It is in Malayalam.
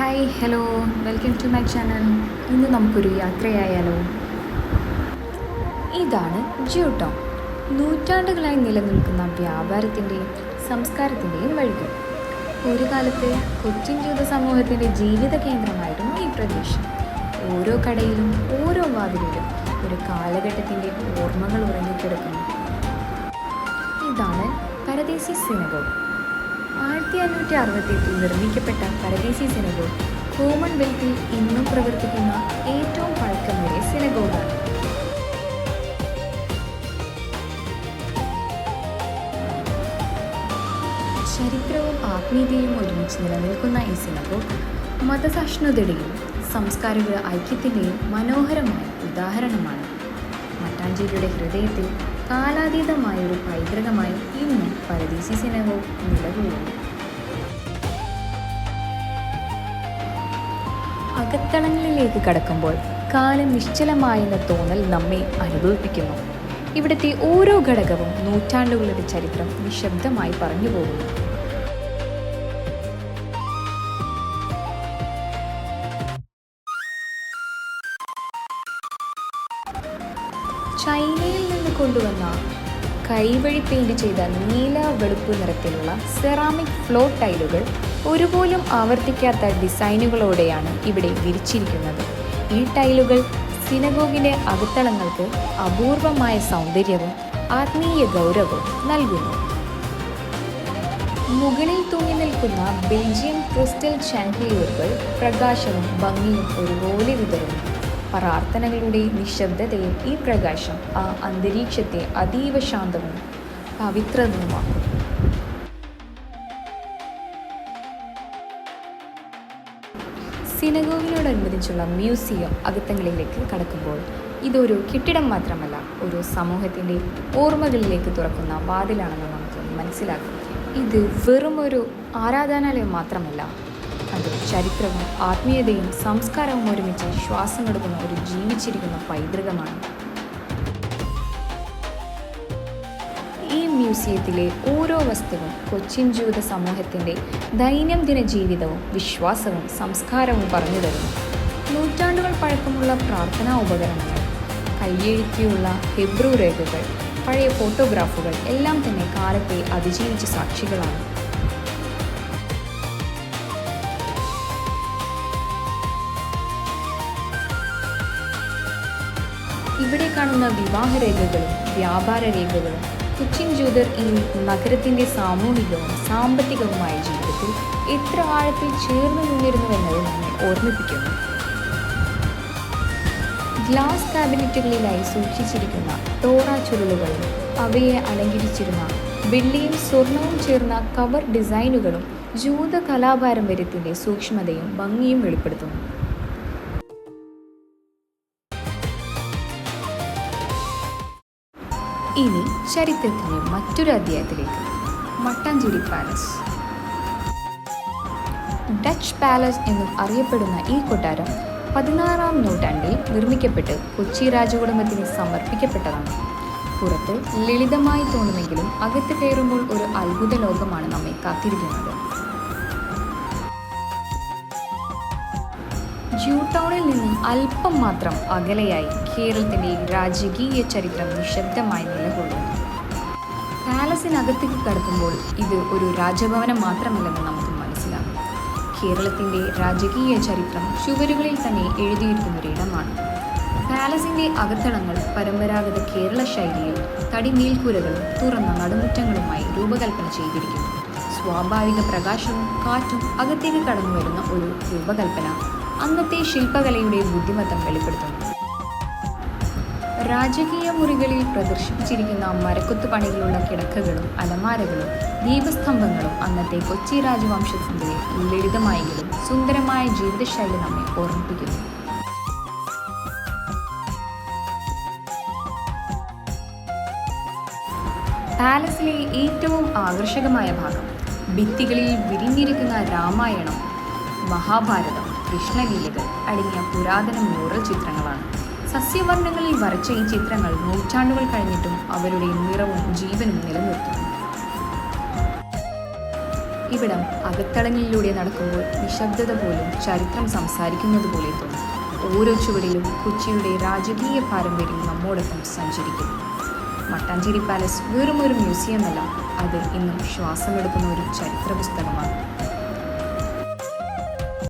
Hi hello welcome to my channel ഇന്ന് നമുക്കൊരു യാത്രയായാലോ? ഇതാണ് ജ്യൂട്ടോ നൂറ്റാണ്ടുകളായി നിലനിൽക്കുന്ന വ്യാപാരത്തിന്റെയും സംസ്കാരത്തിന്റെയും വഴികൾ. ഒരു കാലത്ത് കൊച്ചിൻ ജൂത സമൂഹത്തിന്റെ ജീവിത കേന്ദ്രമായിരുന്നു ഈ പ്രദേശം. ഓരോ കടയിലും ഓരോ വാതിലിലും ഒരു കാലഘട്ടത്തിന്റെ ഓർമ്മകൾ ഉറങ്ങിക്കിടക്കുന്നു. ഇതാണ് പരദേശി സിനഗോഗ്. ആയിരത്തി അഞ്ഞൂറ്റി അറുപത്തെട്ടിൽ നിർമ്മിക്കപ്പെട്ട പരദേശി സിനഗോഗ് കോമൺവെൽത്തിൽ ഇന്നും പ്രവർത്തിക്കുന്ന ഏറ്റവും പഴക്കമേറിയ സിനഗോഗാണ് ചരിത്രവും ആത്മീയതയും ഒരുമിച്ച് നിലനിൽക്കുന്ന ഈ സിനഗോഗ് മതസഹിഷ്ണുതയുടെയും സംസ്കാരിക ഐക്യത്തിന്റെയും മനോഹരമായ ഉദാഹരണമാണ്. മട്ടാഞ്ചേരിയുടെ ഹൃദയത്തിൽ കാലാതീതമായൊരു പൈതൃകമായി ഇന്നും പരദീസി സിനഗോഗ് നിലകൊള്ളുന്നു. അകത്തളങ്ങളിലേക്ക് കടക്കുമ്പോൾ കാലം നിശ്ചലമായെന്ന തോന്നൽ നമ്മെ അനുഭവിപ്പിക്കുന്നു. ഇവിടുത്തെ ഓരോ ഘടകവും നൂറ്റാണ്ടുകളുടെ ചരിത്രം നിശബ്ദമായി പറഞ്ഞു പോകുന്നു ചൈനയിൽ നിന്ന് കൊണ്ടുവന്ന കൈവഴി പെയിന്റ് ചെയ്ത നീല വെളുപ്പ് നിറത്തിലുള്ള സെറാമിക് ഫ്ലോ ടൈലുകൾ ഒരുപോലും ആവർത്തിക്കാത്ത ഡിസൈനുകളോടെയാണ് ഇവിടെ വിരിച്ചിരിക്കുന്നത്. ഈ ടൈലുകൾ സിനഗോഗിന്റെ അകത്തളങ്ങൾക്ക് അപൂർവമായ സൗന്ദര്യവും ആത്മീയ ഗൗരവവും നൽകുന്നു. മുകളിൽ തൂങ്ങി നിൽക്കുന്ന ബെൽജിയം ക്രിസ്റ്റൽ ചാൻഡിലിയറുകൾ പ്രകാശവും ഭംഗിയും ഒരുപോലെ വിതറുന്നു. പ്രാർത്ഥനകളുടെ നിശബ്ദതയും ഈ പ്രകാശം ആ അന്തരീക്ഷത്തെ അതീവ ശാന്തവും പവിത്രവുമാക്കും. സിനഗോഗിനോടനുബന്ധിച്ചുള്ള മ്യൂസിയം അകത്തങ്ങളിലേക്ക് കടക്കുമ്പോൾ ഇതൊരു കെട്ടിടം മാത്രമല്ല ഒരു സമൂഹത്തിന്റെ ഓർമ്മകളിലേക്ക് തുറക്കുന്ന വാതിലാണെന്ന് നമുക്ക് മനസ്സിലാക്കും. ഇത് വെറുമൊരു ആരാധനാലയം മാത്രമല്ല അത് ചരിത്രവും ആത്മീയതയും സംസ്കാരവും ഒരുമിച്ച് ശ്വാസം കൊടുക്കുന്ന ഒരു ജീവിച്ചിരിക്കുന്ന പൈതൃകമാണ്. ഈ മ്യൂസിയത്തിലെ ഓരോ വസ്തുവും കൊച്ചിൻ ജൂത സമൂഹത്തിന്റെ ദൈനംദിന ജീവിതവും വിശ്വാസവും സംസ്കാരവും പറഞ്ഞു തരുന്നു. നൂറ്റാണ്ടുകൾ പഴക്കമുള്ള പ്രാർത്ഥനാ ഉപകരണങ്ങൾ കയ്യെഴുത്തിയുള്ള ഹെബ്രു രേഖകൾ പഴയ ഫോട്ടോഗ്രാഫുകൾ എല്ലാം തന്നെ കാലത്തെ അതിജീവിച്ച സാക്ഷികളാണ്. ഇവിടെ കാണുന്ന വിവാഹ രേഖകളും വ്യാപാര രേഖകളും കൊച്ചിൻ ജൂതർ ഈ നഗരത്തിന്റെ സാമൂഹികവും സാമ്പത്തികവുമായ ജീവിതത്തിൽ എത്ര ആഴത്തിൽ ചേർന്ന് നിന്നിരുന്നുവെന്നത് നമ്മെ ഓർമ്മിപ്പിക്കുന്നു. ഗ്ലാസ് കാബിനറ്റുകളിലായി സൂക്ഷിച്ചിരിക്കുന്ന തോറ ചുരുളുകളും അവയെ അലങ്കരിച്ചിരുന്ന വെള്ളിയും സ്വർണവും ചേർന്ന കവർ ഡിസൈനുകളും ജൂത കലാപാരമ്പര്യത്തിന്റെ സൂക്ഷ്മതയും ഭംഗിയും വെളിപ്പെടുത്തുന്നു. ഇനി ചരിത്രത്തിന്റെ മറ്റൊരു അധ്യായത്തിലേക്ക്. മട്ടാഞ്ചേരി പാലസ് ഡച്ച് പാലസ് എന്നും അറിയപ്പെടുന്ന ഈ കൊട്ടാരം പതിനാറാം നൂറ്റാണ്ടിൽ നിർമ്മിക്കപ്പെട്ട് കൊച്ചി രാജകുടുംബത്തിന് സമർപ്പിക്കപ്പെട്ടതാണ്. പുറത്ത് ലളിതമായി തോന്നുമെങ്കിലും അകത്ത് കയറുമ്പോൾ ഒരു അത്ഭുത ലോകമാണ് നമ്മെ കാത്തിരിക്കുന്നത്. ടൗണിൽ നിന്നും അല്പം മാത്രം അകലെയായി കേരളത്തിന്റെ രാജകീയ ചരിത്രം നിശബ്ദമായി നിലകൊള്ളുന്നു. പാലസിനകത്തേക്ക് കടക്കുമ്പോൾ ഇത് ഒരു രാജഭവനം മാത്രമല്ലെന്ന് നമുക്ക് മനസ്സിലാകും കേരളത്തിന്റെ രാജകീയ ചരിത്രം ചുവരുകളിൽ തന്നെ എഴുതിയിരിക്കുന്ന എഴുതിയിരിക്കുന്നൊരിടമാണ്. പാലസിന്റെ അകത്തളങ്ങൾ പരമ്പരാഗത കേരള ശൈലിയിൽ തടി മേൽക്കൂരകളും തുറന്ന നടുമുറ്റങ്ങളുമായി രൂപകൽപ്പന ചെയ്തിരിക്കുന്നു. സ്വാഭാവിക പ്രകാശവും കാറ്റും അകത്തേക്ക് കടന്നു വരുന്ന ഒരു രൂപകൽപ്പന അന്നത്തെ ശില്പകലയുടെ ബുദ്ധിമത്തം വെളിപ്പെടുത്തുന്നു. രാജകീയ മുറികളിൽ പ്രദർശിപ്പിച്ചിരിക്കുന്ന മരക്കൊത്തു പണികളുള്ള കിടക്കകളും അലമാരകളും ദീപസ്തംഭങ്ങളും അന്നത്തെ കൊച്ചി രാജവംശത്തിന്റെ ലളിതമായെങ്കിലും സുന്ദരമായ ജീവിതശൈലി നമ്മെ ഓർമ്മിപ്പിക്കുന്നു. പാലസിലെ ഏറ്റവും ആകർഷകമായ ഭാഗം ഭിത്തികളിൽ വിരിഞ്ഞിരിക്കുന്ന രാമായണം മഹാഭാരതം കൃഷ്ണലീലകൾ അടങ്ങിയ പുരാതന മ്യൂറൽ ചിത്രങ്ങളാണ്. സസ്യവർണങ്ങളിൽ വരച്ച ഈ ചിത്രങ്ങൾ നൂറ്റാണ്ടുകൾ കഴിഞ്ഞിട്ടും അവരുടെ നിറവും ജീവനും നിലനിർത്തുന്നു. ഇവിടം അകത്തളങ്ങളിലൂടെ നടക്കുമ്പോൾ നിശബ്ദത പോലും ചരിത്രം സംസാരിക്കുന്നത് പോലെ തോന്നും. ഓരോ ചുവടിലും കൊച്ചിയുടെ രാജകീയ പാരമ്പര്യം നമ്മോടൊപ്പം സഞ്ചരിക്കും മട്ടാഞ്ചേരി പാലസ് വെറും ഒരു മ്യൂസിയമല്ല അത് ഇന്നും ശ്വാസമെടുക്കുന്ന ഒരു ചരിത്ര പുസ്തകമാണ്